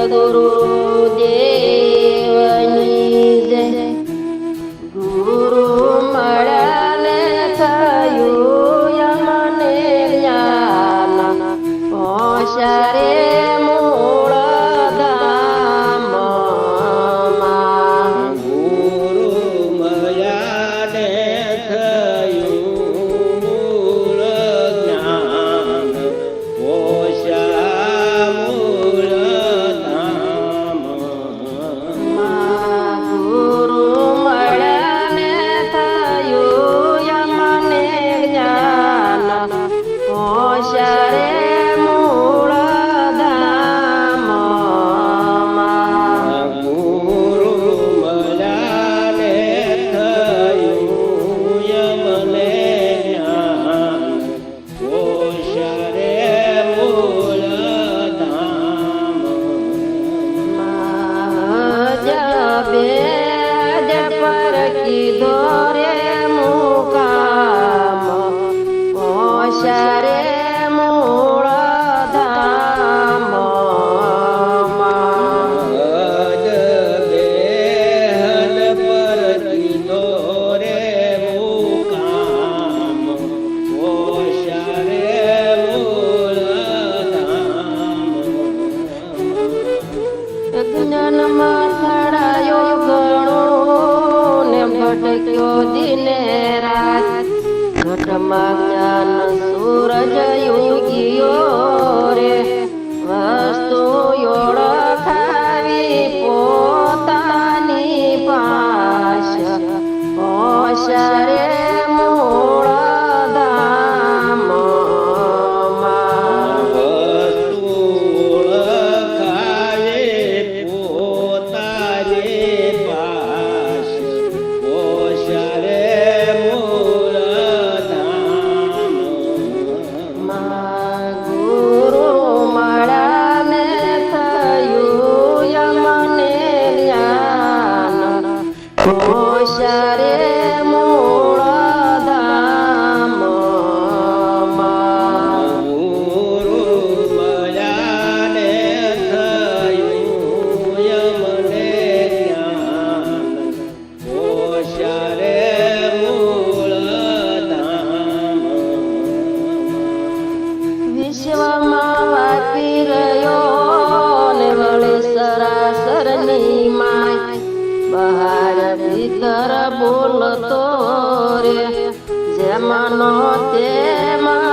Sadhguru શરે મૂળ ધામ Oh, shut it. નહીં માય બહાર ભીતર બોલતો રે જેમાં નો તેમાં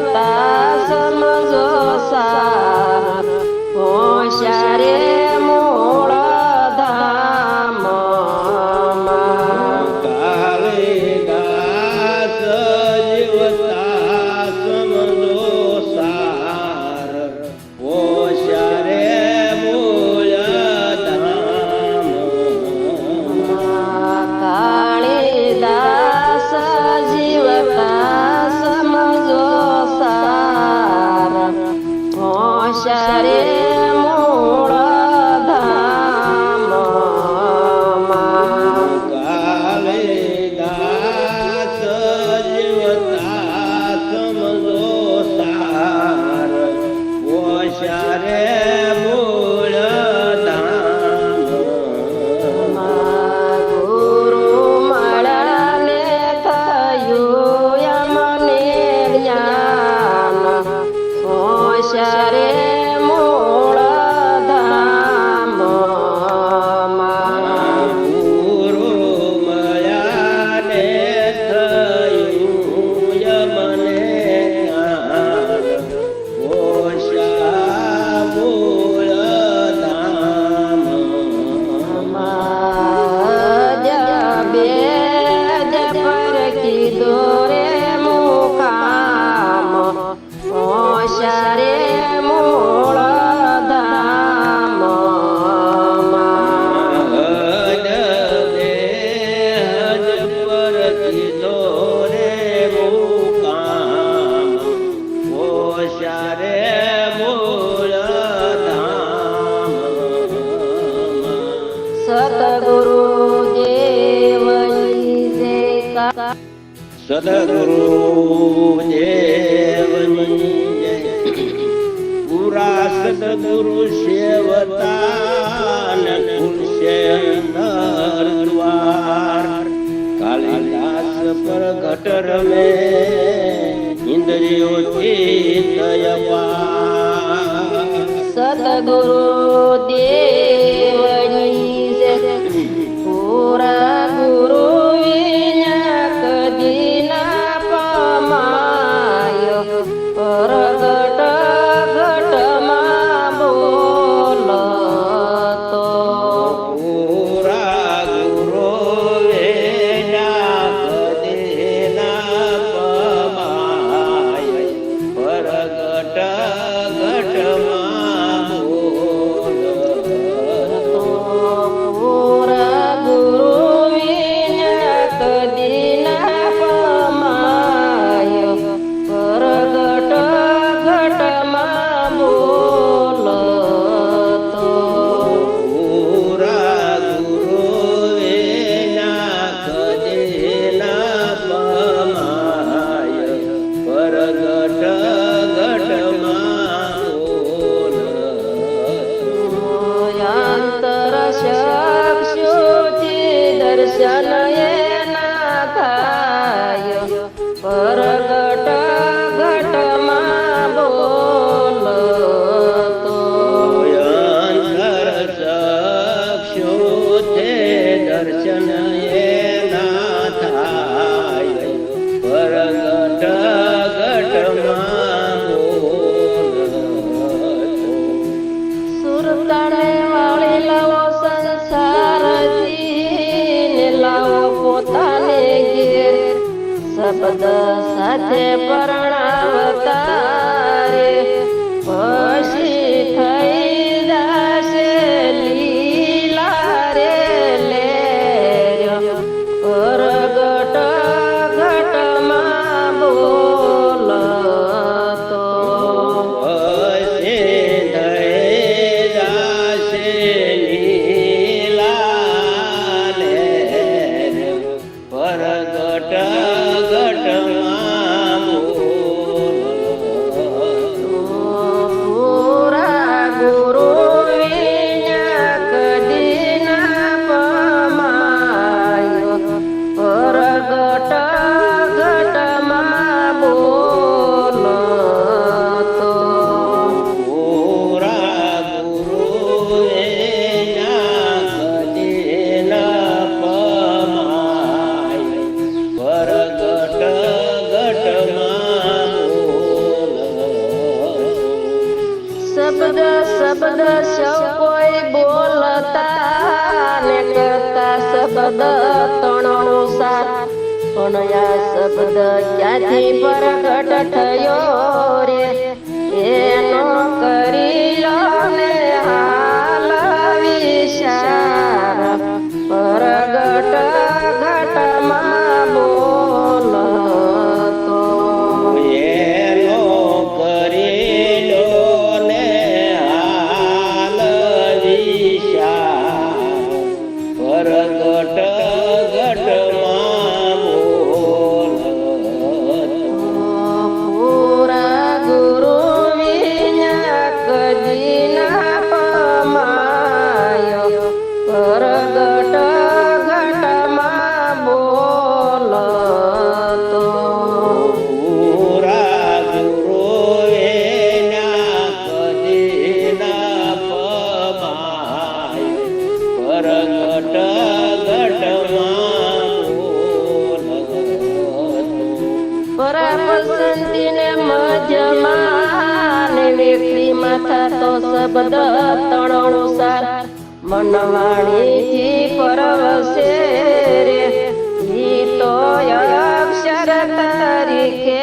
bye. સદગુરુદેવની પૂરા સદગુરુ સેવતાન પુરુષે નરદ્વાર કાલિદાસ પ્રગટ રમે ઇન્દ્રિયોથી દયવા સદગુરુ દેવ શબ્દ સાથે પરણાવતા પદ તણોસાર મનવાણીથી પરવશે રે. ગીતો અક્ષર તરીકે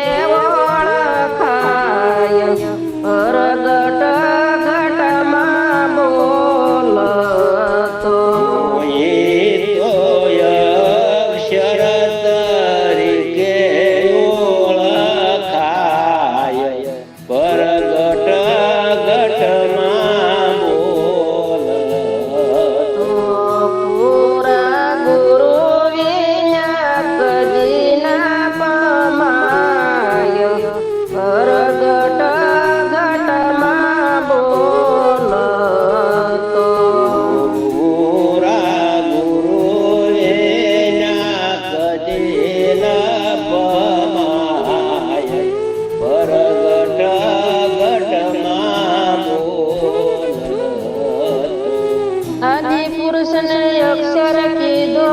અક્ષર કીધો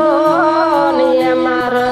ને મારા